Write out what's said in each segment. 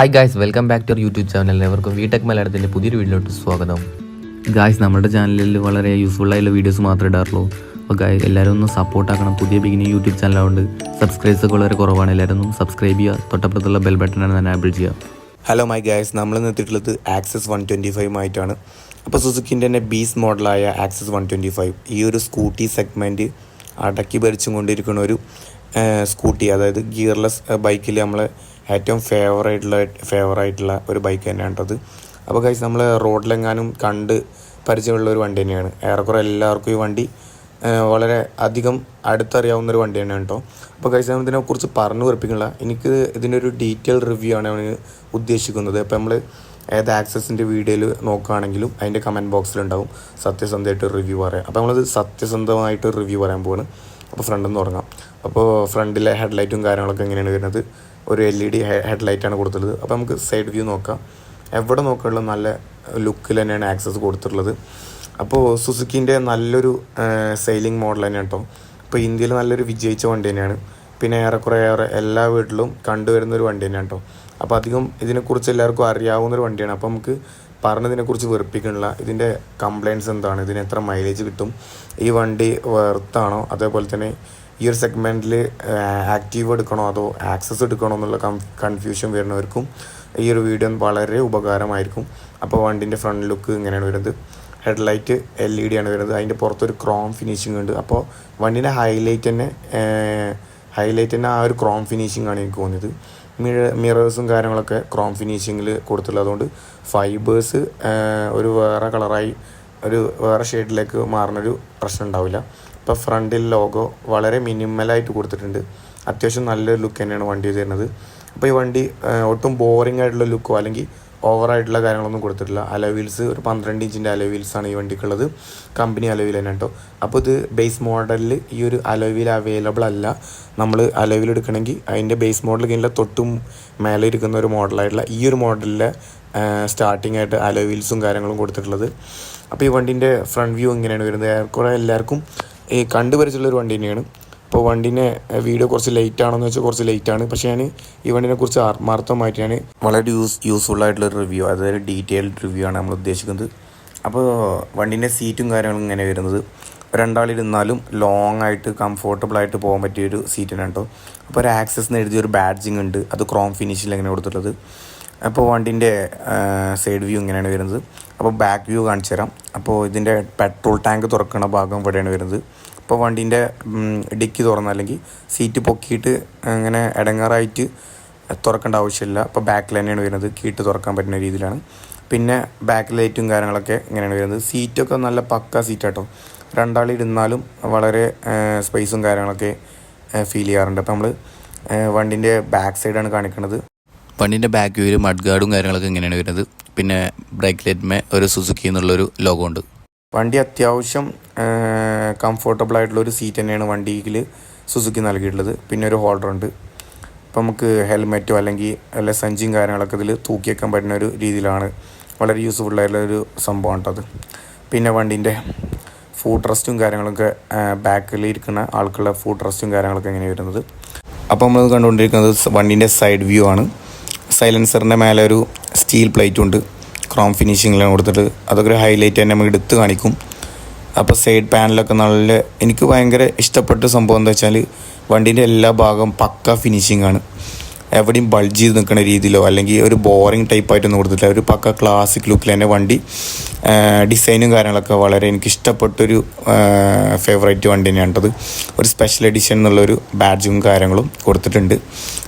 Hi guys welcome back to YouTube channel എല്ലാവർക്കും വീടെക് മലയാളത്തിന്റെ പുതിയൊരു വീഡിയോയിലോട്ട് സ്വാഗതം. ഗായ്സ് നമ്മുടെ ചാനലിൽ വളരെ യൂസ്ഫുൾ ആയിട്ടുള്ള വീഡിയോസ് മാത്രമേ ഇടാറുള്ളൂ. അപ്പോൾ ഗായ് എല്ലാവരും ഒന്ന് സപ്പോർട്ടാക്കണം പുതിയ ബിഗിനിങ് യൂട്യൂബ് ചാനലായതുകൊണ്ട് സബ്സ്ക്രൈബ്സൊക്കെ വളരെ കുറവാണ്. എല്ലാവരും ഒന്ന് സബ്സ്ക്രൈബ് ചെയ്യുക. തൊട്ടപ്പുറത്തുള്ള ബെൽ ബട്ടൺ ആബിൾ ചെയ്യുക. ഹലോ മൈ ഗായ്സ് നമ്മൾ നിർത്തിയിട്ടുള്ളത് ആക്സസ് വൺ ട്വന്റി ഫൈവ് ആയിട്ടാണ്. അപ്പോൾ സുസുക്കിന്റെ തന്നെ ബീസ് മോഡലായ ആക്സസ് വൺ ട്വന്റി ഫൈവ് ഈ ഒരു സ്കൂട്ടി സെഗ്മെന്റ് അടക്കി ഭരിച്ചും കൊണ്ടിരിക്കുന്ന ഒരു സ്കൂട്ടി അതായത് ഗിയർലെസ് ബൈക്കിൽ നമ്മൾ ഏറ്റവും ഫേവറായിട്ടുള്ള ഫേവറായിട്ടുള്ള ഒരു ബൈക്ക് തന്നെയാണ് കേട്ടത് അപ്പോൾ കഴിച്ച് നമ്മൾ റോഡിലെങ്ങാനും കണ്ട് പരിചയമുള്ള ഒരു വണ്ടി തന്നെയാണ്. ഏറെക്കുറെ എല്ലാവർക്കും ഈ വണ്ടി വളരെ അധികം അടുത്തറിയാവുന്ന ഒരു വണ്ടി തന്നെയാണ് കേട്ടോ. അപ്പോൾ കഴിച്ച ഇതിനെ കുറിച്ച് പറഞ്ഞു ഉറപ്പിക്കുന്നില്ല എനിക്ക് ഇതിന്റെ ഒരു ഡീറ്റെയിൽ റിവ്യൂ ആണ് ഞാൻ ഉദ്ദേശിക്കുന്നത്. അപ്പോൾ നമ്മൾ ഏത് ആക്സസിന്റെ വീഡിയോയിൽ നോക്കുകയാണെങ്കിലും അതിന്റെ കമന്റ് ബോക്സിലുണ്ടാവും സത്യസന്ധമായിട്ട് റിവ്യൂ പറയാം. അപ്പോൾ നമ്മളത് സത്യസന്ധമായിട്ട് റിവ്യൂ പറയാൻ പോവാണ്. അപ്പോൾ ഫ്രണ്ടിൽ നിന്ന് തുടങ്ങാം. അപ്പോൾ ഫ്രണ്ടിലെ ഹെഡ്ലൈറ്റും കാര്യങ്ങളൊക്കെ എങ്ങനെയാണ് വരുന്നത്? ഒരു എൽ ഇ ഡി ഹെഡ്ലൈറ്റാണ് കൊടുത്തിട്ടുള്ളത്. അപ്പോൾ നമുക്ക് സൈഡ് വ്യൂ നോക്കാം. എവിടെ നോക്കാനുള്ള നല്ല ലുക്കിൽ തന്നെയാണ് ആക്സസ് കൊടുത്തിട്ടുള്ളത്. അപ്പോൾ സുസുക്കിന്റെ നല്ലൊരു സെയിലിംഗ് മോഡൽ തന്നെയാണ് കേട്ടോ. ഇപ്പോൾ ഇന്ത്യയിൽ നല്ലൊരു വിജയിച്ച വണ്ടി തന്നെയാണ്. പിന്നെ ഏറെക്കുറെ ഏറെ എല്ലാ വീട്ടിലും കണ്ടുവരുന്ന ഒരു വണ്ടി തന്നെയാണ് കേട്ടോ. അപ്പോൾ അധികം ഇതിനെക്കുറിച്ച് എല്ലാവർക്കും അറിയാവുന്ന ഒരു വണ്ടിയാണ്. അപ്പോൾ നമുക്ക് പറഞ്ഞതിനെക്കുറിച്ച് വെറുപ്പിക്കണില്ല ഇതിന്റെ കംപ്ലയിൻസ് എന്താണ്? ഇതിന് എത്ര മൈലേജ് കിട്ടും? ഈ വണ്ടി വെർത്താണോ അതേപോലെ തന്നെ ഈ ഒരു സെഗ്മെന്റിൽ ആക്റ്റീവ് എടുക്കണോ അതോ ആക്സസ് എടുക്കണോ എന്നുള്ള കൺഫ്യൂഷൻ വരുന്നവർക്കും ഈ ഒരു വീഡിയോ വളരെ ഉപകാരമായിരിക്കും. അപ്പോൾ വണ്ടിന്റെ ഫ്രണ്ട് ലുക്ക് ഇങ്ങനെയാണ് വരുന്നത്. ഹെഡ്ലൈറ്റ് എൽ ഇ ഡി ആണ് വരുന്നത്. അതിന്റെ പുറത്തൊരു ക്രോം ഫിനിഷിംഗ് ഉണ്ട്. അപ്പോൾ വണ്ടിന്റെ ഹൈലൈറ്റ് തന്നെ ഹൈലൈറ്റ് തന്നെ ആ ഒരു ക്രോം ഫിനിഷിംഗ് ആണ് എനിക്ക് തോന്നിയത്. മിറ മിറേഴ്സും കാര്യങ്ങളൊക്കെ ക്രോം ഫിനിഷിങ്ങിൽ കൊടുത്തുള്ളത് അതുകൊണ്ട് ഫൈബേഴ്സ് ഒരു വേറെ കളറായി ഒരു വേറെ ഷെയ്ഡിലേക്ക് മാറുന്നൊരു പ്രശ്നം ഉണ്ടാവില്ല. ഇപ്പോൾ ഫ്രണ്ടിൽ ലോഗോ വളരെ മിനിമലായിട്ട് കൊടുത്തിട്ടുണ്ട്. അത്യാവശ്യം നല്ലൊരു ലുക്ക് തന്നെയാണ് വണ്ടി തരുന്നത്. അപ്പോൾ ഈ വണ്ടി ഒട്ടും ബോറിംഗ് ആയിട്ടുള്ള ലുക്കോ അല്ലെങ്കിൽ ഓവറായിട്ടുള്ള കാര്യങ്ങളൊന്നും കൊടുത്തിട്ടില്ല. അലവീൽസ് ഒരു പന്ത്രണ്ട് ഇഞ്ചിന്റെ അലവീൽസാണ് ഈ വണ്ടിക്കുള്ളത്. കമ്പനി അലവീൽ തന്നെ കേട്ടോ. അപ്പോൾ ഇത് ബേസ് മോഡലിൽ ഈ ഒരു അലവീൽ അവൈലബിൾ അല്ല. നമ്മൾ അലവീൽ എടുക്കണമെങ്കിൽ അതിന്റെ ബേസ് മോഡൽ കഴിഞ്ഞാൽ തൊട്ടും മേലെ ഇരിക്കുന്ന ഒരു മോഡലായിട്ടുള്ള ഈ ഒരു മോഡലിലെ സ്റ്റാർട്ടിംഗ് ആയിട്ട് അലവീൽസും കാര്യങ്ങളും കൊടുത്തിട്ടുള്ളത്. അപ്പോൾ ഈ വണ്ടീന്റെ ഫ്രണ്ട് വ്യൂ ഇങ്ങനെയാണ് വരുന്നത്. ഏറെക്കുറെ എല്ലാവർക്കും ഈ കണ്ടുപരിച്ചുള്ളൊരു വണ്ടി തന്നെയാണ്. ഇപ്പോൾ വണ്ടിനെ വീഡിയോ കുറച്ച് ലേറ്റ് ആണെന്ന് വെച്ചാൽ കുറച്ച് ലേറ്റ് ആണ് പക്ഷേ ഞാൻ ഈ വണ്ടിനെ കുറിച്ച് ആത്മാർത്ഥമായിട്ട് ഞാൻ വളരെ യൂസ് യൂസ്ഫുൾ ആയിട്ടുള്ള റിവ്യൂ അതായത് ഡീറ്റെയിൽഡ് റിവ്യൂ ആണ് നമ്മൾ ഉദ്ദേശിക്കുന്നത്. അപ്പോൾ വണ്ടീന്റെ സീറ്റും കാര്യങ്ങളും ഇങ്ങനെ വരുന്നത്. രണ്ടാളിരുന്നാലും ലോങ് ആയിട്ട് കംഫോർട്ടബിൾ ആയിട്ട് പോകാൻ പറ്റിയ ഒരു സീറ്റിനാണ് കേട്ടോ. അപ്പോൾ ഒരു ആക്സസ് എഴുതിയ ഒരു ബാഡ്ജിങ് ഉണ്ട്. അത് ക്രോം ഫിനിഷിൽ എങ്ങനെ കൊടുത്തിട്ടുള്ളത്. അപ്പോൾ വണ്ടിന്റെ സൈഡ് വ്യൂ ഇങ്ങനെയാണ് വരുന്നത്. അപ്പോൾ ബാക്ക് വ്യൂ കാണിച്ചു തരാം അപ്പോൾ ഇതിന്റെ പെട്രോൾ ടാങ്ക് തുറക്കുന്ന ഭാഗം ഇവിടെയാണ് വരുന്നത്. അപ്പോൾ വണ്ടീന്റെ ഡിക്കി തുറന്ന അല്ലെങ്കിൽ സീറ്റ് പൊക്കിയിട്ട് അങ്ങനെ ഇടങ്ങാറായിട്ട് തുറക്കേണ്ട ആവശ്യമില്ല. അപ്പോൾ ബാക്കിൽ തന്നെയാണ് വരുന്നത്. കീട്ട് തുറക്കാൻ പറ്റുന്ന രീതിയിലാണ്. പിന്നെ ബാക്ക് ലൈറ്റും കാര്യങ്ങളൊക്കെ ഇങ്ങനെയാണ് വരുന്നത്. സീറ്റൊക്കെ നല്ല പക്ക സീറ്റാട്ടോ രണ്ടാളിരുന്നാലും വളരെ സ്പേസും കാര്യങ്ങളൊക്കെ ഫീൽ ചെയ്യാറുണ്ട്. അപ്പോൾ നമ്മൾ വണ്ടിന്റെ ബാക്ക് സൈഡാണ് കാണിക്കുന്നത് വണ്ടിന്റെ ബാക്ക് വ്യൂവിൽ മഡ് ഗാർഡും കാര്യങ്ങളൊക്കെ ഇങ്ങനെയാണ് വരുന്നത്. പിന്നെ ബ്രേക്ക് ലൈറ്റ്മേ ഒരു സുസുക്കി എന്നുള്ളൊരു ലോഗോ ഉണ്ട്. വണ്ടി അത്യാവശ്യം കംഫോർട്ടബിൾ ആയിട്ടുള്ള ഒരു സീറ്റ് തന്നെയാണ് വണ്ടിയിൽ സുസുക്കി നൽകിയിട്ടുള്ളത്. പിന്നെ ഒരു ഹോൾഡർ ഉണ്ട്. ഇപ്പം നമുക്ക് ഹെൽമെറ്റോ അല്ലെങ്കിൽ വല്ല സഞ്ചിയും കാര്യങ്ങളൊക്കെ ഇതിൽ തൂക്കി വെക്കാൻ പറ്റുന്ന ഒരു രീതിയിലാണ്. വളരെ യൂസ്ഫുൾ ആയിട്ടുള്ള ഒരു കേട്ടോ അത്. പിന്നെ വണ്ടീന്റെ ഫുഡ് റെസ്റ്റും കാര്യങ്ങളൊക്കെ ബാക്കിൽ ഇരിക്കുന്ന ആൾക്കുള്ള ഫുഡ് റെസ്റ്റും കാര്യങ്ങളൊക്കെ എങ്ങനെ വരുന്നത്. അപ്പോൾ നമ്മൾ കണ്ടുകൊണ്ടിരിക്കുന്നത് വണ്ടീന്റെ സൈഡ് വ്യൂ ആണ്. സൈലൻസറിന്റെ മേലെ ഒരു സ്റ്റീൽ പ്ലേറ്റും ഉണ്ട്. ക്രോം ഫിനിഷിങ്ങിലാണ് കൊടുത്തിട്ട് അതൊക്കെ ഒരു ഹൈലൈറ്റ് തന്നെ നമുക്ക് എടുത്ത് കാണിക്കും. അപ്പോൾ സൈഡ് പാനലൊക്കെ നല്ല എനിക്ക് ഭയങ്കര ഇഷ്ടപ്പെട്ട സംഭവം എന്താ വെച്ചാൽ വണ്ടീന്റെ എല്ലാ ഭാഗവും പക്ക ഫിനിഷിംഗ് ആണ്. എവിടെയും ബൾജ് ചെയ്ത് നിൽക്കുന്ന രീതിയിലോ അല്ലെങ്കിൽ ഒരു ബോറിംഗ് ടൈപ്പായിട്ടൊന്നും കൊടുത്തിട്ടില്ല. ഒരു പക്ക ക്ലാസിക് ലുക്കിൽ തന്നെ വണ്ടി ഡിസൈനും കാര്യങ്ങളൊക്കെ വളരെ എനിക്ക് ഇഷ്ടപ്പെട്ടൊരു ഫേവറേറ്റ് വണ്ടി തന്നെയാണ് അത് ഒരു സ്പെഷ്യൽ എഡിഷൻ എന്നുള്ളൊരു ബാഡ്ജും കാര്യങ്ങളും കൊടുത്തിട്ടുണ്ട്.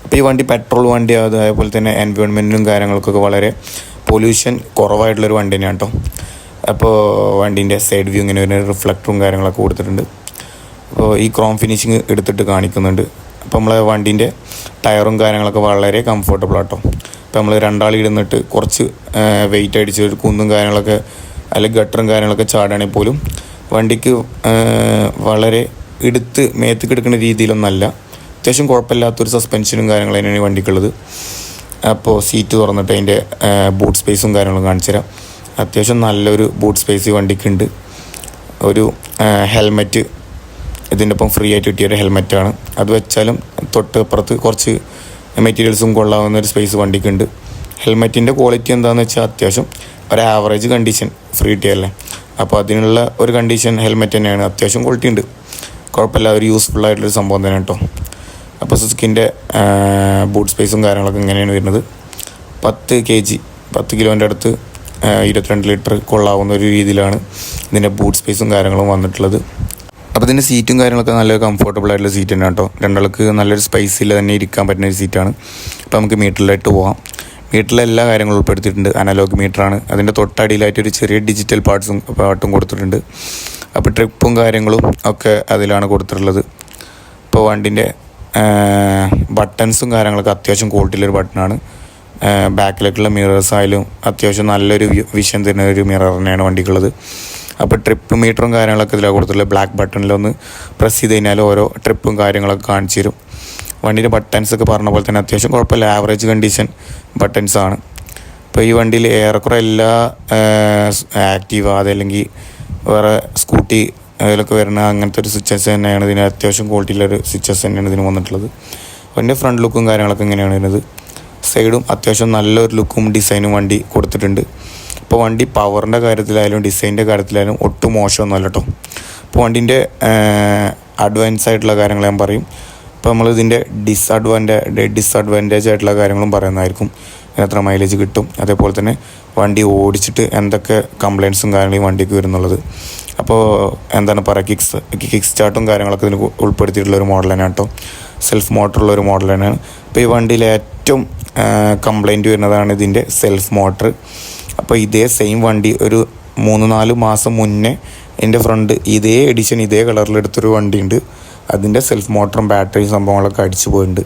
അപ്പോൾ ഈ വണ്ടി പെട്രോൾ വണ്ടി അതേപോലെ തന്നെ എൻവയോൺമെന്റിനും കാര്യങ്ങൾക്കൊക്കെ വളരെ പൊല്യൂഷൻ കുറവായിട്ടുള്ളൊരു വണ്ടി തന്നെയാണ് കേട്ടോ. അപ്പോൾ വണ്ടീന്റെ സൈഡ് വ്യൂ ഇങ്ങനെ ഒരു റിഫ്ലക്ടറും കാര്യങ്ങളൊക്കെ കൊടുത്തിട്ടുണ്ട്. അപ്പോൾ ഈ ക്രോം ഫിനിഷിങ് എടുത്തിട്ട് കാണിക്കുന്നുണ്ട്. അപ്പോൾ നമ്മളെ വണ്ടീന്റെ ടയറും കാര്യങ്ങളൊക്കെ വളരെ കംഫർട്ടബിൾ ആട്ടോ. അപ്പോൾ നമ്മൾ രണ്ടാൾ ഇരുന്നിട്ട് കുറച്ച് വെയിറ്റ് അടിച്ച് ഒരു കുന്നും കാര്യങ്ങളൊക്കെ അല്ലെങ്കിൽ ഗട്ടറും കാര്യങ്ങളൊക്കെ ചാടുകയാണെങ്കിൽ പോലും വണ്ടിക്ക് വളരെ എടുത്ത് മേത്തേക്ക് എടുക്കുന്ന രീതിയിലൊന്നല്ല. അത്യാവശ്യം കുഴപ്പമില്ലാത്തൊരു സസ്പെൻഷനും കാര്യങ്ങളും തന്നെയാണ് വണ്ടിക്കുള്ളത്. അപ്പോൾ സീറ്റ് തുറന്നിട്ട് അതിന്റെ ബൂട്ട് സ്പേസും കാര്യങ്ങളും കാണിച്ചു തരാം അത്യാവശ്യം നല്ലൊരു ബൂട്ട് സ്പേസ് ഈ വണ്ടിക്കുണ്ട്. ഒരു ഹെൽമെറ്റ് ഇതിന്റെ ഒപ്പം ഫ്രീ ആയിട്ട് കിട്ടിയൊരു ഹെൽമെറ്റാണ് അത് വെച്ചാലും തൊട്ട് അപ്പുറത്ത് കുറച്ച് മെറ്റീരിയൽസും കൊള്ളാവുന്ന ഒരു സ്പേസ് വണ്ടിക്കുണ്ട്. ഹെൽമെറ്റിന്റെ ക്വാളിറ്റി എന്താണെന്ന് വെച്ചാൽ അത്യാവശ്യം ഒരു ആവറേജ് കണ്ടീഷൻ ഫ്രീ കിട്ടിയല്ലേ അപ്പോൾ അതിനുള്ള ഒരു കണ്ടീഷൻ ഹെൽമെറ്റ് തന്നെയാണ്. അത്യാവശ്യം ക്വാളിറ്റി ഉണ്ട്. കുഴപ്പമില്ല ഒരു യൂസ്ഫുൾ ആയിട്ടുള്ളൊരു സംഭവം തന്നെ കേട്ടോ അപ്പോൾ സുസുക്കിന്റെ ബൂട്ട് സ്പേസും കാര്യങ്ങളൊക്കെ ഇങ്ങനെയാണ് വരുന്നത്. പത്ത് കെ ജി പത്ത് കിലോന്റെ അടുത്ത് ഇരുപത്തിരണ്ട് ലിറ്റർ കൊള്ളാവുന്ന ഒരു രീതിയിലാണ് ഇതിന്റെ ബൂട്ട് സ്പേസും കാര്യങ്ങളും വന്നിട്ടുള്ളത്. അപ്പോൾ ഇതിന്റെ സീറ്റും കാര്യങ്ങളൊക്കെ നല്ല കംഫർട്ടബിൾ ആയിട്ടുള്ള സീറ്റ് തന്നെ കേട്ടോ. രണ്ടാൾക്ക് നല്ലൊരു സ്പൈസിൽ തന്നെ ഇരിക്കാൻ പറ്റുന്ന ഒരു സീറ്റാണ് അപ്പോൾ നമുക്ക് മീറ്ററിലായിട്ട് പോവാം. മീറ്ററിലെ എല്ലാ കാര്യങ്ങളും ഉൾപ്പെടുത്തിയിട്ടുണ്ട്. അനലോഗ് മീറ്ററാണ് അതിന്റെ തൊട്ടടിയിലായിട്ട് ഒരു ചെറിയ ഡിജിറ്റൽ പാർട്സും പാട്ടും കൊടുത്തിട്ടുണ്ട്. അപ്പോൾ ട്രിപ്പും കാര്യങ്ങളും ഒക്കെ അതിലാണ് കൊടുത്തിട്ടുള്ളത്. ഇപ്പോൾ വണ്ടിന്റെ ബട്ടൺസും കാര്യങ്ങളൊക്കെ അത്യാവശ്യം ക്വാളിറ്റിയിലൊരു ബട്ടണാണ് ബാക്കിലേക്കുള്ള മിറേഴ്സ് ആയാലും അത്യാവശ്യം നല്ലൊരു വിഷൻ തരുന്ന ഒരു മിറർ തന്നെയാണ് വണ്ടിക്കുള്ളത്. അപ്പോൾ ട്രിപ്പ് മീറ്ററും കാര്യങ്ങളൊക്കെ ഇതിലാണ് കൊടുത്തിട്ടുള്ളത്. ബ്ലാക്ക് ബട്ടണിലൊന്ന് പ്രസ് ചെയ്ത് കഴിഞ്ഞാൽ ഓരോ ട്രിപ്പും കാര്യങ്ങളൊക്കെ കാണിച്ചു തരും. വണ്ടിയുടെ ബട്ടൺസ് ഒക്കെ പറഞ്ഞ പോലെ തന്നെ അത്യാവശ്യം കുഴപ്പമില്ല. ആവറേജ് കണ്ടീഷൻ ബട്ടൺസ് ആണ്. ഇപ്പോൾ ഈ വണ്ടിയിൽ ഏറെക്കുറെ എല്ലാ ആക്റ്റീവ അതല്ലെങ്കിൽ വേറെ സ്കൂട്ടി അതിലൊക്കെ വരുന്ന അങ്ങനത്തെ ഒരു സ്വിച്ചസ് തന്നെയാണ്. ഇതിന് അത്യാവശ്യം ക്വാളിറ്റിയിലൊരു സ്വിച്ചസ് തന്നെയാണ് ഇതിന് വന്നിട്ടുള്ളത്. വണ്ടിന്റെ ഫ്രണ്ട് ലുക്കും കാര്യങ്ങളൊക്കെ ഇങ്ങനെയാണ് വരുന്നത്. സൈഡും അത്യാവശ്യം നല്ലൊരു ലുക്കും ഡിസൈനും വണ്ടി കൊടുത്തിട്ടുണ്ട്. ഇപ്പോൾ വണ്ടി പവറിന്റെ കാര്യത്തിലായാലും ഡിസൈനിന്റെ കാര്യത്തിലായാലും ഒട്ടും മോശമൊന്നുമല്ല കേട്ടോ ഇപ്പോൾ വണ്ടീന്റെ അഡ്വാൻസ് ആയിട്ടുള്ള കാര്യങ്ങൾ ഞാൻ പറയും. ഇപ്പോൾ നമ്മൾ ഇതിന്റെ ഡിസ്അഡ്വാന്റേജ് ഡിസ്അഡ്വാന്റേജ് ആയിട്ടുള്ള കാര്യങ്ങളും പറയുന്നതായിരിക്കും. എത്ര മൈലേജ് കിട്ടും. അതേപോലെ തന്നെ വണ്ടി ഓടിച്ചിട്ട് എന്തൊക്കെ കംപ്ലയിൻസും കാര്യങ്ങളും വണ്ടിക്ക് വരുന്നുള്ളത്. അപ്പോൾ എന്താണ് പറയുക കിക്സ് കിക്സ് സ്റ്റാർട്ടും കാര്യങ്ങളൊക്കെ ഇതിന് ഉൾപ്പെടുത്തിയിട്ടുള്ള ഒരു മോഡൽ തന്നെയാണ് കേട്ടോ സെൽഫ് മോട്ടറുള്ള ഒരു മോഡൽ തന്നെയാണ്. അപ്പോൾ ഈ വണ്ടിയിൽ ഏറ്റവും കംപ്ലൈന്റ് വരുന്നതാണ് ഇതിന്റെ സെൽഫ് മോട്ടർ അപ്പോൾ ഇതേ സെയിം വണ്ടി ഒരു മൂന്ന് നാല് മാസം മുന്നേ എന്റെ ഫ്രണ്ട് ഇതേ എഡിഷൻ ഇതേ കളറിൽ എടുത്തൊരു വണ്ടിയുണ്ട്. അതിന്റെ സെൽഫ് മോട്ടറും ബാറ്ററിയും സംഭവങ്ങളൊക്കെ അടിച്ചു പോയിട്ടുണ്ട്.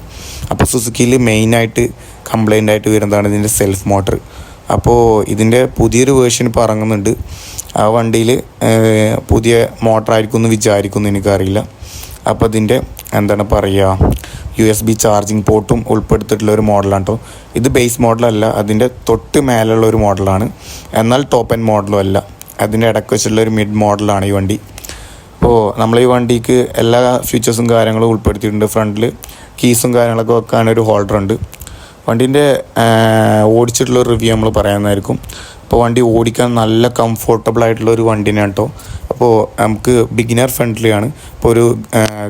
അപ്പോൾ സുസുക്കിയിൽ മെയിനായിട്ട് കംപ്ലൈന്റ് ആയിട്ട് വരുന്നതാണ് ഇതിന്റെ സെൽഫ് മോട്ടർ അപ്പോൾ ഇതിന്റെ പുതിയൊരു വേർഷൻ ഇപ്പോൾ ഇറങ്ങുന്നുണ്ട്. ആ വണ്ടിയിൽ പുതിയ മോട്ടറായിരിക്കും എന്ന് വിചാരിക്കുന്നു എനിക്കറിയില്ല. അപ്പോൾ അതിന്റെ എന്താണ് പറയുക യു എസ് ബി ചാർജിങ് പോർട്ടും ഉൾപ്പെടുത്തിയിട്ടുള്ള ഒരു മോഡലാണ് കേട്ടോ ഇത് ബേസ് മോഡലല്ല അതിന്റെ തൊട്ട് മേലുള്ള ഒരു മോഡലാണ് എന്നാൽ ടോപ്പ് എൻ മോഡലും അല്ല. അതിന്റെ ഇടയ്ക്ക് വെച്ചിട്ടുള്ള ഒരു മിഡ് മോഡലാണ് ഈ വണ്ടി. അപ്പോൾ നമ്മൾ ഈ വണ്ടിക്ക് എല്ലാ ഫീച്ചേഴ്സും കാര്യങ്ങളും ഉൾപ്പെടുത്തിയിട്ടുണ്ട്. ഫ്രണ്ടിൽ കീസും കാര്യങ്ങളൊക്കെ വെക്കാൻ ഒരു ഹോൾഡർ ഉണ്ട്. വണ്ടീന്റെ ഓടിച്ചിട്ടുള്ള റിവ്യൂ നമ്മൾ പറയാമെന്നായിരിക്കും അപ്പോൾ വണ്ടി ഓടിക്കാൻ നല്ല കംഫോർട്ടബിൾ ആയിട്ടുള്ള ഒരു വണ്ടിനെ കേട്ടോ അപ്പോൾ നമുക്ക് ബിഗിനർ ഫ്രണ്ട്ലിയാണ് ഇപ്പോൾ ഒരു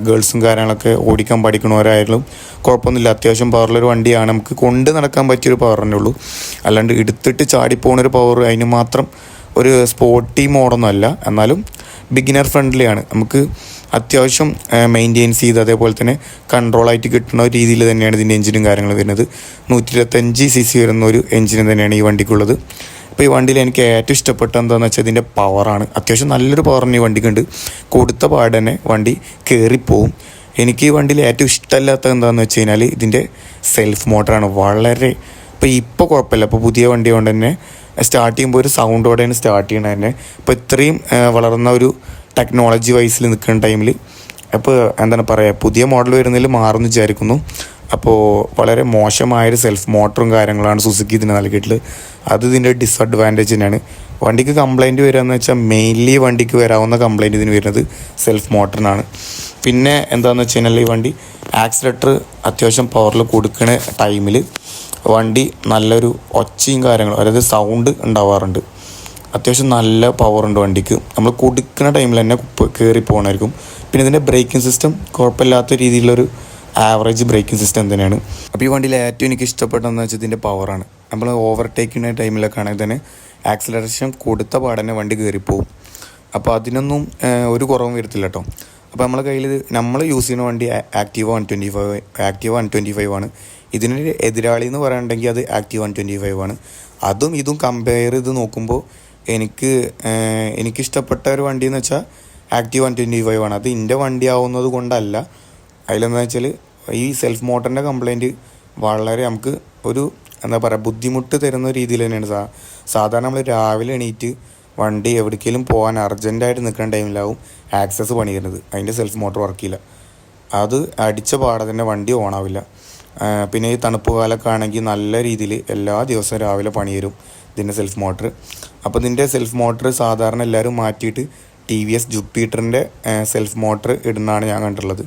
ഗേൾസും കാര്യങ്ങളൊക്കെ ഓടിക്കാൻ പഠിക്കണവരായാലും കുഴപ്പമൊന്നുമില്ല. അത്യാവശ്യം പവറുള്ളൊരു വണ്ടിയാണ്. നമുക്ക് കൊണ്ട് നടക്കാൻ പറ്റിയൊരു പവർ തന്നെ ഉള്ളൂ. അല്ലാണ്ട് എടുത്തിട്ട് ചാടിപ്പോണൊരു പവർ അതിന് മാത്രം ഒരു സ്പോർട്ടി മോഡൊന്നും അല്ല. എന്നാലും ബിഗിനർ ഫ്രണ്ട്ലിയാണ് നമുക്ക് അത്യാവശ്യം മെയിന്റെയിൻസ് ചെയ്ത് അതേപോലെ തന്നെ കൺട്രോളായിട്ട് കിട്ടുന്ന രീതിയിൽ തന്നെയാണ് ഇതിന്റെ എഞ്ചിനും കാര്യങ്ങളും വരുന്നത്. നൂറ്റി ഇരുപത്തഞ്ച് സി സി വരുന്ന ഒരു എഞ്ചിന് തന്നെയാണ് ഈ വണ്ടിക്കുള്ളത്. അപ്പോൾ ഈ വണ്ടിയിൽ എനിക്ക് ഏറ്റവും ഇഷ്ടപ്പെട്ട എന്താണെന്ന് വെച്ചാൽ ഇതിന്റെ പവറാണ് അത്യാവശ്യം നല്ലൊരു പവറിന് ഈ വണ്ടിക്കുണ്ട്. കൊടുത്ത പാടെ തന്നെ വണ്ടി കയറിപ്പോവും എനിക്ക് ഈ വണ്ടിയിൽ ഏറ്റവും ഇഷ്ടമല്ലാത്ത എന്താണെന്ന് വെച്ച് കഴിഞ്ഞാൽ ഇതിന്റെ സെൽഫ് മോട്ടറാണ് വളരെ ഇപ്പോൾ ഇപ്പോൾ കുഴപ്പമില്ല ഇപ്പോൾ പുതിയ വണ്ടി കൊണ്ട് തന്നെ സ്റ്റാർട്ട് ചെയ്യുമ്പോൾ ഒരു സൗണ്ടോടെയാണ് സ്റ്റാർട്ട് ചെയ്യണത് തന്നെ. ഇപ്പോൾ ഇത്രയും വളർന്ന ഒരു ടെക്നോളജി വൈസിൽ നിൽക്കുന്ന ടൈമിൽ അപ്പോൾ എന്താണ് പറയുക പുതിയ മോഡൽ വരുന്നതിൽ മാറുമെന്ന് വിചാരിക്കുന്നു. അപ്പോൾ വളരെ മോശമായൊരു സെൽഫ് മോട്ടറും കാര്യങ്ങളാണ് സുസുക്കി ഇതിന് നൽകിയിട്ടുള്ളത്. അത് ഇതിന്റെ ഡിസഡ്വാന്റേജ് തന്നെയാണ്. വണ്ടിക്ക് കംപ്ലൈന്റ് വരാമെന്ന് വെച്ചാൽ മെയിൻലി വണ്ടിക്ക് വരാവുന്ന കംപ്ലൈന്റ് ഇതിന് വരുന്നത് സെൽഫ് മോട്ടറിനാണ് പിന്നെ എന്താണെന്ന് വെച്ച് കഴിഞ്ഞാൽ ഈ വണ്ടി ആക്സിലേറ്റർ അത്യാവശ്യം പവറിൽ കൊടുക്കുന്ന ടൈമിൽ വണ്ടി നല്ലൊരു ഒച്ചയും കാര്യങ്ങളും അതായത് സൗണ്ട് ഉണ്ടാവാറുണ്ട്. അത്യാവശ്യം നല്ല പവറുണ്ട് വണ്ടിക്ക്. നമ്മൾ കുടിക്കുന്ന ടൈമിൽ തന്നെ കയറി പോകണമായിരിക്കും പിന്നെ ഇതിന്റെ ബ്രേക്കിംഗ് സിസ്റ്റം കുഴപ്പമില്ലാത്ത രീതിയിലുള്ളൊരു ആവറേജ് ബ്രേക്കിംഗ് സിസ്റ്റം തന്നെയാണ്. അപ്പോൾ ഈ വണ്ടിയിൽ ഏറ്റവും എനിക്ക് ഇഷ്ടപ്പെട്ടതെന്ന് വെച്ചാൽ ഇതിന്റെ പവറാണ് നമ്മൾ ഓവർടേക്ക് ചെയ്യുന്ന ടൈമിലൊക്കെ ആണെങ്കിൽ തന്നെ ആക്സിലറേഷൻ കൊടുത്ത പാടന്നെ വണ്ടി കയറിപ്പോവും അപ്പോൾ അതിനൊന്നും ഒരു കുറവും വരത്തില്ല കേട്ടോ അപ്പോൾ നമ്മളെ കയ്യിൽ നമ്മൾ യൂസ് ചെയ്യുന്ന വണ്ടി Activa one twenty five Activa one twenty five ആണ്. ഇതിനൊരു എതിരാളി എന്ന് പറയുന്നുണ്ടെങ്കിൽ അത് ആക്റ്റീവ് വൺ ട്വന്റി ഫൈവ് ആണ്. അതും ഇതും കമ്പയർ ചെയ്ത് നോക്കുമ്പോൾ എനിക്ക് എനിക്ക് എനിക്കിഷ്ടപ്പെട്ട ഒരു വണ്ടി എന്ന് വെച്ചാൽ ആക്റ്റീവ് വൺ ട്വന്റി ഫൈവ് ആണ്. അത് എന്റെ വണ്ടി ആവുന്നത് കൊണ്ടല്ല. അതിലെന്ന് വെച്ചാൽ ഈ സെൽഫ് മോട്ടറിന്റെ കംപ്ലൈന്റ് വളരെ നമുക്ക് ഒരു എന്താ പറയുക ബുദ്ധിമുട്ട് തരുന്ന രീതിയിൽ തന്നെയാണ്. സാ സാധാരണ നമ്മൾ രാവിലെ എണീറ്റ് വണ്ടി എവിടേക്കെങ്കിലും പോകാൻ അർജന്റായിട്ട് നിൽക്കുന്ന ടൈമിലാവും ആക്സസ് പണി തരുന്നത് അതിന്റെ സെൽഫ് മോട്ടർ വർക്കില്ല അത് അടിച്ച പാടെ തന്നെ വണ്ടി ഓണാവില്ല പിന്നെ ഈ തണുപ്പ് കാലമൊക്കെ ആണെങ്കിൽ നല്ല രീതിയിൽ എല്ലാ ദിവസവും രാവിലെ പണി തരും ഇതിന്റെ സെൽഫ് മോട്ടർ അപ്പോൾ ഇതിന്റെ സെൽഫ് മോട്ടർ സാധാരണ എല്ലാവരും മാറ്റിയിട്ട് ടി വി എസ് ജുപ്പീറ്ററിന്റെ സെൽഫ് മോട്ടർ ഇടുന്നതാണ് ഞാൻ കണ്ടിട്ടുള്ളത്.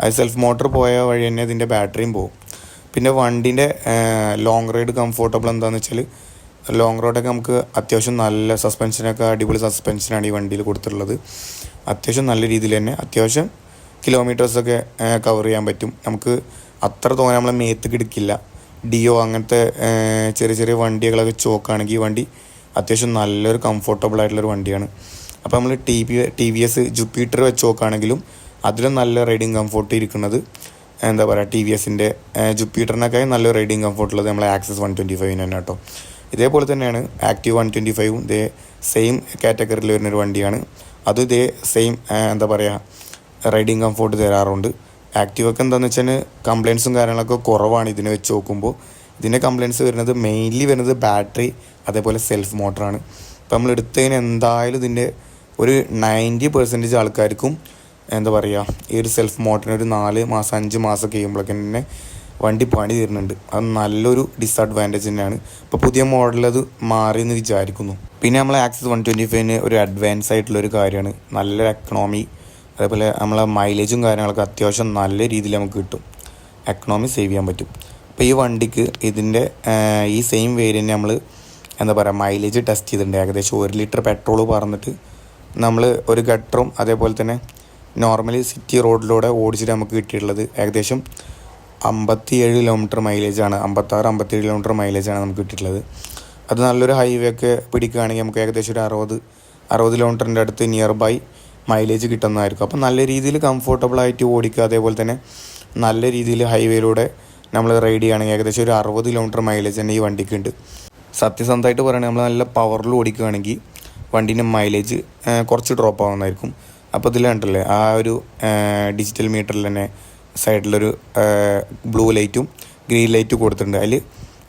ആ സെൽഫ് മോട്ടർ പോയ വഴി തന്നെ ഇതിന്റെ ബാറ്ററിയും പോകും. പിന്നെ വണ്ടീന്റെ ലോങ് റൈഡ് കംഫോർട്ടബിൾ എന്താണെന്ന് വെച്ചാൽ ലോങ് റോഡൊക്കെ നമുക്ക് അത്യാവശ്യം നല്ല സസ്പെൻഷനൊക്കെ അടിപൊളി സസ്പെൻഷനാണ് ഈ വണ്ടിയിൽ കൊടുത്തിട്ടുള്ളത്. അത്യാവശ്യം നല്ല രീതിയിൽ തന്നെ അത്യാവശ്യം കിലോമീറ്റേഴ്സൊക്കെ കവർ ചെയ്യാൻ പറ്റും. നമുക്ക് അത്ര തോന്നെ നമ്മളെ മേത്ത് കിടക്കില്ല. ഡിയോ അങ്ങനത്തെ ചെറിയ ചെറിയ വണ്ടികളൊക്കെ ചോക്കാണെങ്കിൽ ഈ വണ്ടി അത്യാവശ്യം നല്ലൊരു കംഫോർട്ടബിൾ ആയിട്ടുള്ളൊരു വണ്ടിയാണ്. അപ്പോൾ നമ്മൾ T V T V S Jupiter വെച്ച് നോക്കുകയാണെങ്കിലും അതിലും നല്ല റൈഡിങ് കംഫോർട്ട് ഇരിക്കുന്നത്. എന്താ പറയുക ടി വി എസിന്റെ ജുപ്പിറ്ററിനൊക്കെ നല്ല റൈഡിങ് കംഫോർട്ട് ഉള്ളത് നമ്മളെ ആക്സസ് വൺ ട്വന്റി ഫൈവിന് തന്നെ കേട്ടോ. ഇതേപോലെ തന്നെയാണ് ആക്റ്റീവ് വൺ ട്വന്റി ഫൈവും ഇതേ സെയിം കാറ്റഗറിയിൽ വരുന്നൊരു വണ്ടിയാണ്. അതും ഇതേ സെയിം എന്താ പറയുക റൈഡിങ് കംഫോർട്ട് തരാറുണ്ട്. ആക്റ്റീവൊക്കെ എന്താണെന്ന് വെച്ചാൽ കംപ്ലയിൻസും കാര്യങ്ങളൊക്കെ കുറവാണ് ഇതിനെ വെച്ച് നോക്കുമ്പോൾ ഇതിന്റെ കംപ്ലയിൻസ് വരുന്നത് മെയിൻലി വരുന്നത് ബാറ്ററി അതേപോലെ സെൽഫ് മോട്ടറാണ് അപ്പോൾ നമ്മൾ എടുത്തതിന് എന്തായാലും ഇതിന്റെ ഒരു നയന്റി പെർസെന്റേജ് ആൾക്കാർക്കും എന്താ പറയുക ഈ ഒരു സെൽഫ് മോട്ടറിന് ഒരു നാല് മാസം അഞ്ച് മാസം കഴിയുമ്പോഴൊക്കെ തന്നെ വണ്ടി പണി തരുന്നുണ്ട്. അത് നല്ലൊരു ഡിസഡ്വാന്റേജ് തന്നെയാണ്. ഇപ്പോൾ പുതിയ മോഡൽ അത് മാറി എന്ന് വിചാരിക്കുന്നു. പിന്നെ നമ്മൾ ആക്സസ് വൺ ട്വന്റി ഫൈവിന് ഒരു അഡ്വാൻസ് ആയിട്ടുള്ള ഒരു കാര്യമാണ്. നല്ലൊരു എക്കണോമി അതേപോലെ നമ്മളെ മൈലേജും കാര്യങ്ങളൊക്കെ അത്യാവശ്യം നല്ല രീതിയിൽ നമുക്ക് കിട്ടും. എക്കണോമി സേവ് ചെയ്യാൻ പറ്റും. അപ്പോൾ ഈ വണ്ടിക്ക് ഇതിന്റെ ഈ സെയിം വേരിയന്റ് നമ്മൾ എന്താ പറയുക മൈലേജ് ടെസ്റ്റ് ചെയ്തിട്ടുണ്ട്. ഏകദേശം ഒരു ലിറ്റർ പെട്രോൾ പറഞ്ഞിട്ട് നമ്മൾ ഒരു ഗട്ടറും അതേപോലെ തന്നെ നോർമലി സിറ്റി റോഡിലൂടെ ഓടിച്ചിട്ട് നമുക്ക് കിട്ടിയിട്ടുള്ളത് ഏകദേശം അമ്പത്തിയേഴ് കിലോമീറ്റർ മൈലേജാണ് അമ്പത്താറ് അമ്പത്തേഴ് കിലോമീറ്റർ മൈലേജാണ് നമുക്ക് കിട്ടിയിട്ടുള്ളത്. അത് നല്ലൊരു ഹൈവേ ഒക്കെ പിടിക്കുകയാണെങ്കിൽ നമുക്ക് ഏകദേശം ഒരു അറുപത് അറുപത് കിലോമീറ്ററിന്റെ അടുത്ത് നിയർ ബൈ മൈലേജ് കിട്ടുന്നതായിരിക്കും. അപ്പോൾ നല്ല രീതിയിൽ കംഫോർട്ടബിൾ ആയിട്ട് ഓടിക്കുക അതേപോലെ തന്നെ നല്ല രീതിയിൽ ഹൈവേയിലൂടെ നമ്മൾ റൈഡ് ചെയ്യുകയാണെങ്കിൽ ഏകദേശം ഒരു അറുപത് കിലോമീറ്റർ മൈലേജ് തന്നെ ഈ വണ്ടിക്ക് ഉണ്ട് സത്യസന്ധമായിട്ട് പറയുകയാണെങ്കിൽ നമ്മൾ നല്ല പവറിൽ ഓടിക്കുകയാണെങ്കിൽ വണ്ടീന്റെ മൈലേജ് കുറച്ച് ഡ്രോപ്പ് ആവുന്നതായിരിക്കും. അപ്പോൾ ഇതിൽ കണ്ടല്ലേ ആ ഒരു ഡിജിറ്റൽ മീറ്ററിൽ തന്നെ സൈഡിലൊരു ബ്ലൂ ലൈറ്റും ഗ്രീൻ ലൈറ്റും കൊടുത്തിട്ടുണ്ട്. അതിൽ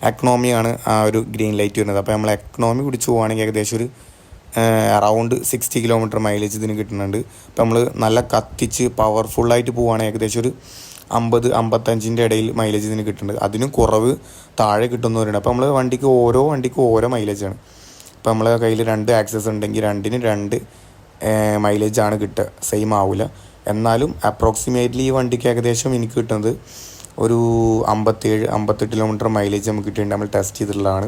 എക്കണോമിയാണ് ആ ഒരു ഗ്രീൻ ലൈറ്റ് വരുന്നത്. അപ്പോൾ നമ്മൾ എക്കണോമി പിടിച്ച് പോവുകയാണെങ്കിൽ ഏകദേശം ഒരു അറൗണ്ട് സിക്സ്റ്റി കിലോമീറ്റർ മൈലേജ് ഇതിന് കിട്ടുന്നുണ്ട്. അപ്പോൾ നമ്മൾ നല്ല കത്തിച്ച് പവർഫുള്ളായിട്ട് പോവുകയാണെങ്കിൽ ഏകദേശം ഒരു അമ്പത് അമ്പത്തഞ്ചിന്റെ ഇടയിൽ മൈലേജ് ഇതിന് കിട്ടുന്നുണ്ട്. അതിനും കുറവ് താഴെ കിട്ടുന്നവരുണ്ട്. അപ്പോൾ നമ്മൾ വണ്ടിക്ക് ഓരോ വണ്ടിക്ക് ഓരോ മൈലേജാണ് ഇപ്പോൾ നമ്മളെ കയ്യിൽ രണ്ട് ആക്സസ് ഉണ്ടെങ്കിൽ രണ്ടിന് രണ്ട് മൈലേജ് ആണ് കിട്ടുക സെയിം ആവില്ല എന്നാലും അപ്രോക്സിമേറ്റ്ലി ഈ വണ്ടിക്ക് ഏകദേശം എനിക്ക് കിട്ടുന്നത് ഒരു അമ്പത്തേഴ് അമ്പത്തെട്ട് കിലോമീറ്റർ മൈലേജ് നമുക്ക് കിട്ടിയിട്ടുണ്ട് നമ്മൾ ടെസ്റ്റ് ചെയ്തിട്ടുള്ളതാണ്.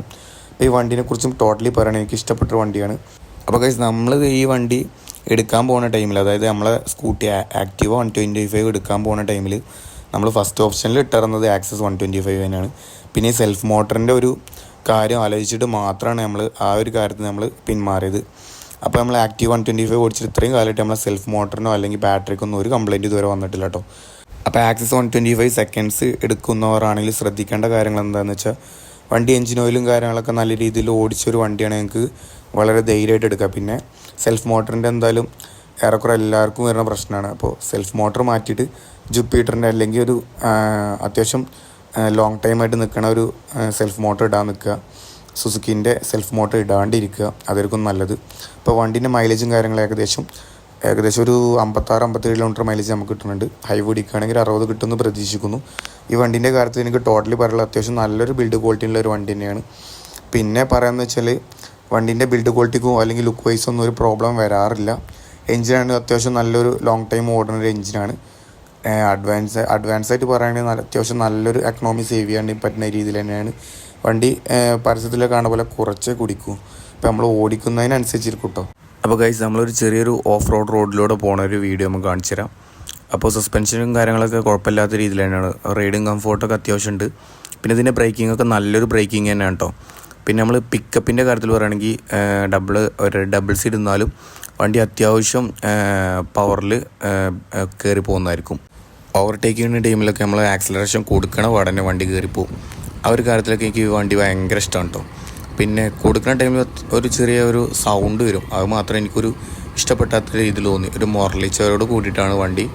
അപ്പോൾ ഈ വണ്ടിനെ കുറിച്ചും ടോട്ടലി പറയണം എനിക്ക് ഇഷ്ടപ്പെട്ട വണ്ടിയാണ്. അപ്പോൾ കഴിച്ച് നമ്മൾ ഈ വണ്ടി എടുക്കാൻ പോകുന്ന ടൈമിൽ അതായത് നമ്മളെ scooty active one twenty five എടുക്കാൻ പോകുന്ന ടൈമിൽ നമ്മൾ ഫസ്റ്റ് ഓപ്ഷനിൽ ഇട്ടിരുന്നത് ആക്സസ് വൺ ട്വന്റി ഫൈവ് തന്നെയാണ്. പിന്നെ ഈ സെൽഫ് മോട്ടറിന്റെ ഒരു കാര്യം ആലോചിച്ചിട്ട് മാത്രമാണ് നമ്മൾ ആ ഒരു കാര്യത്തിൽ നമ്മൾ പിന്മാറിയത്. അപ്പോൾ നമ്മൾ ആക്റ്റീവ് വൺ ട്വന്റി ഫൈവ് ഓടിച്ചിട്ട് ഇത്രയും കാലമായിട്ട് നമ്മളെ സെൽഫ് മോട്ടറിനോ അല്ലെങ്കിൽ ബാറ്ററിക്കൊന്നും ഒരു കംപ്ലയിന്റ് ഇതുവരെ വന്നിട്ടില്ല കേട്ടോ അപ്പോൾ access one twenty five seconds എടുക്കുന്നവരാണെങ്കിൽ ശ്രദ്ധിക്കേണ്ട കാര്യങ്ങൾ എന്താണെന്ന് വെച്ചാൽ വണ്ടി എഞ്ചിൻ ഓയിലും കാര്യങ്ങളൊക്കെ നല്ല രീതിയിൽ ഓടിച്ചൊരു വണ്ടിയാണ് ഞങ്ങൾക്ക് വളരെ ധൈര്യമായിട്ട് എടുക്കുക. പിന്നെ സെൽഫ് മോട്ടറിന്റെ എന്തായാലും ഏറെക്കുറെ എല്ലാവർക്കും വരുന്ന പ്രശ്നമാണ്. അപ്പോൾ സെൽഫ് മോട്ടർ മാറ്റിയിട്ട് ജുപ്പീറ്ററിന്റെ അല്ലെങ്കിൽ ഒരു അത്യാവശ്യം ലോങ് ടൈമായിട്ട് നിൽക്കണ ഒരു സെൽഫ് മോട്ടർ ഇടാൻ നിൽക്കുക. സുസുക്കിന്റെ സെൽഫ് മോട്ടർ ഇടാണ്ടിരിക്കുക. അതായിരിക്കും നല്ലത്. ഇപ്പോൾ വണ്ടീന്റെ മൈലേജും കാര്യങ്ങളും ഏകദേശം ഏകദേശം ഒരു അമ്പത്താറ് അമ്പത്തേഴ് കിലോമീറ്റർ മൈലേജ് നമുക്ക് കിട്ടുന്നുണ്ട്. ഹൈ ഓടിക്കുകയാണെങ്കിൽ അറുപത് കിട്ടുമെന്ന് പ്രതീക്ഷിക്കുന്നു. ഈ വണ്ടീന്റെ കാര്യത്തിൽ എനിക്ക് ടോട്ടലി പറയാനുള്ള അത്യാവശ്യം നല്ലൊരു ബിൽഡ് ക്വാളിറ്റി ഉള്ള ഒരു വണ്ടി തന്നെയാണ്. പിന്നെ പറയാമെന്ന് വെച്ചാൽ വണ്ടീന്റെ ബിൽഡ് ക്വാളിറ്റിക്കോ അല്ലെങ്കിൽ ലുക്ക് വൈസ് ഒന്നും ഒരു പ്രോബ്ലം വരാറില്ല. എഞ്ചിനാണ് അത്യാവശ്യം നല്ലൊരു ലോങ് ടൈം ഓടുന്ന ഒരു എഞ്ചിനാണ് അഡ്വാൻസ് അഡ്വാൻസ് ആയിട്ട് പറയുകയാണെങ്കിൽ നല്ല അത്യാവശ്യം നല്ലൊരു എക്കണോമി സേവ് ചെയ്യാൻ പറ്റുന്ന രീതിയിൽ തന്നെയാണ്. വണ്ടി പരസ്യത്തിൽ കാണുന്ന പോലെ കുറച്ചേ കുടിക്കും. ഇപ്പോൾ നമ്മൾ ഓടിക്കുന്നതിനനുസരിച്ചിരിക്കും കേട്ടോ അപ്പോൾ ഗൈസ് നമ്മളൊരു ചെറിയൊരു ഓഫ് റോഡ് റോഡിലൂടെ പോണ ഒരു വീഡിയോ നമുക്ക് കാണിച്ചു തരാം. അപ്പോൾ സസ്പെൻഷനും കാര്യങ്ങളൊക്കെ കുഴപ്പമില്ലാത്ത രീതിയിൽ തന്നെയാണ്. റൈഡിങ് കംഫോർട്ടൊക്കെ അത്യാവശ്യമുണ്ട്. പിന്നെ ഇതിന്റെ ബ്രേക്കിംഗ് ഒക്കെ നല്ലൊരു ബ്രേക്കിംഗ് തന്നെയാണ് കേട്ടോ പിന്നെ നമ്മൾ പിക്കപ്പിന്റെ കാര്യത്തിൽ പറയുകയാണെങ്കിൽ ഡബിൾ ഒരു ഡബിൾ സീറ്റ് ഇരുന്നാലും വണ്ടി അത്യാവശ്യം പവറിൽ കയറി പോകുന്നതായിരിക്കും. ഓവർടേക്ക് ചെയ്യുന്ന ടൈമിലൊക്കെ നമ്മൾ ആക്സിലറേഷൻ കൊടുക്കണ ഉടനെ വണ്ടി കയറിപ്പോവും ആ ഒരു കാര്യത്തിലൊക്കെ എനിക്ക് ഈ വണ്ടി ഭയങ്കര ഇഷ്ടമാണ് കേട്ടോ പിന്നെ കൊടുക്കുന്ന ടൈമിൽ ഒരു ചെറിയ ഒരു സൗണ്ട് വരും. അത് മാത്രമേ എനിക്കൊരു ഇഷ്ടപ്പെട്ടാത്ത രീതിയിൽ തോന്നി. ഒരു മൊറലിച്ചവരോട് കൂടിയിട്ടാണ് വണ്ടി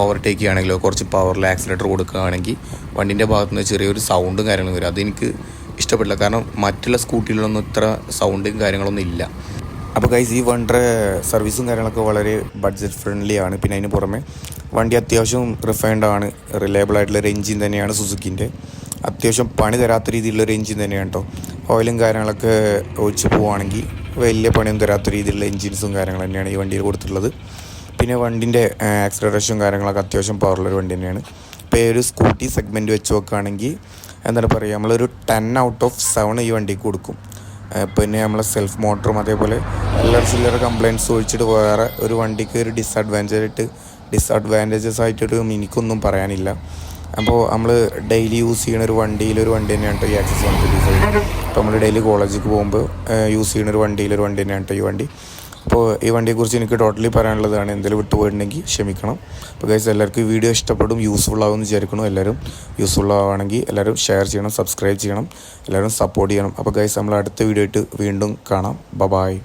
ഓവർടേക്ക് ചെയ്യുകയാണെങ്കിലോ കുറച്ച് പവറിൽ ആക്സിലേറ്റർ കൊടുക്കുകയാണെങ്കിൽ വണ്ടീന്റെ ഭാഗത്തുനിന്ന് ചെറിയൊരു സൗണ്ടും കാര്യങ്ങളും വരും. അതെനിക്ക് ഇഷ്ടപ്പെട്ടില്ല. കാരണം മറ്റുള്ള സ്കൂട്ടികളിലൊന്നും ഇത്ര സൗണ്ടും കാര്യങ്ങളൊന്നും ഇല്ല. അപ്പോൾ ഗൈസ് ഈ വണ്ടിയുടെ സർവീസും കാര്യങ്ങളൊക്കെ വളരെ ബഡ്ജറ്റ് ഫ്രണ്ട്ലി ആണ്. പിന്നെ അതിന് പുറമെ വണ്ടി അത്യാവശ്യം റിഫൈൻഡ് ആണ്. റിലയബിൾ ആയിട്ടുള്ള ഒരു എഞ്ചിൻ തന്നെയാണ് സുസുക്കിന്റെ. അത്യാവശ്യം പണി തരാത്ത രീതിയിലുള്ള ഒരു എഞ്ചിൻ തന്നെയാണ് കേട്ടോ ഓയിലും കാര്യങ്ങളൊക്കെ ഒഴിച്ച് പോവുകയാണെങ്കിൽ വലിയ പണിയും തരാത്ത രീതിയിലുള്ള എഞ്ചിൻസും കാര്യങ്ങൾ തന്നെയാണ് ഈ വണ്ടിയിൽ കൊടുത്തിട്ടുള്ളത്. പിന്നെ വണ്ടിന്റെ ആക്സിലറേഷൻ കാര്യങ്ങളൊക്കെ അത്യാവശ്യം പവറുള്ളൊരു വണ്ടി തന്നെയാണ്. ഇപ്പോൾ ഒരു സ്കൂട്ടി സെഗ്മെന്റ് വെച്ച് നോക്കുകയാണെങ്കിൽ എന്താണ് പറയുക നമ്മളൊരു ടെൻ ഔട്ട് ഓഫ് സെവൻ ഈ വണ്ടിക്ക് കൊടുക്കും. പിന്നെ നമ്മൾ സെൽഫ് മോട്ടറും അതേപോലെ എല്ലാ ചില്ലറ കംപ്ലയിന്റ്സ് ഒഴിച്ചിട്ട് വേറെ ഒരു വണ്ടിക്ക് ഒരു ഡിസഡ്വാന്റേജ് ആയിട്ട് ഡിസഡ്വാന്റേജസ് ആയിട്ടൊരു എനിക്കൊന്നും പറയാനില്ല. അപ്പോൾ നമ്മൾ ഡെയിലി യൂസ് ചെയ്യുന്ന ഒരു വണ്ടിയിൽ ഒരു വണ്ടി തന്നെയാണ് ഈ ആക്സസ് ട്വന്റി ഫൈവ് അപ്പോൾ നമ്മൾ ഡെയിലി കോളേജിലേക്ക് പോകുമ്പോൾ യൂസ് ചെയ്യുന്ന ഒരു വണ്ടിയിൽ ഒരു വണ്ടി തന്നെയാണ് ഈ വണ്ടി. അപ്പോൾ ഈ വണ്ടിയെക്കുറിച്ച് എനിക്ക് ടോട്ടലി പറയാനുള്ളതാണ് എന്തെങ്കിലും വിട്ടുപോയിട്ടുണ്ടെങ്കിൽ ക്ഷമിക്കണം. അപ്പോൾ ഗൈസ് എല്ലാവർക്കും ഈ വീഡിയോ ഇഷ്ടപ്പെടും യൂസ്ഫുൾ ആകുമെന്ന് വിചാരിക്കണം എല്ലാവരും യൂസ്ഫുൾ ആവുകയാണെങ്കിൽ എല്ലാവരും ഷെയർ ചെയ്യണം സബ്സ്ക്രൈബ് ചെയ്യണം എല്ലാവരും സപ്പോർട്ട് ചെയ്യണം. അപ്പോൾ ഗൈസ് നമ്മൾ അടുത്ത വീഡിയോ ആയിട്ട് വീണ്ടും കാണാം. ബ ബായ്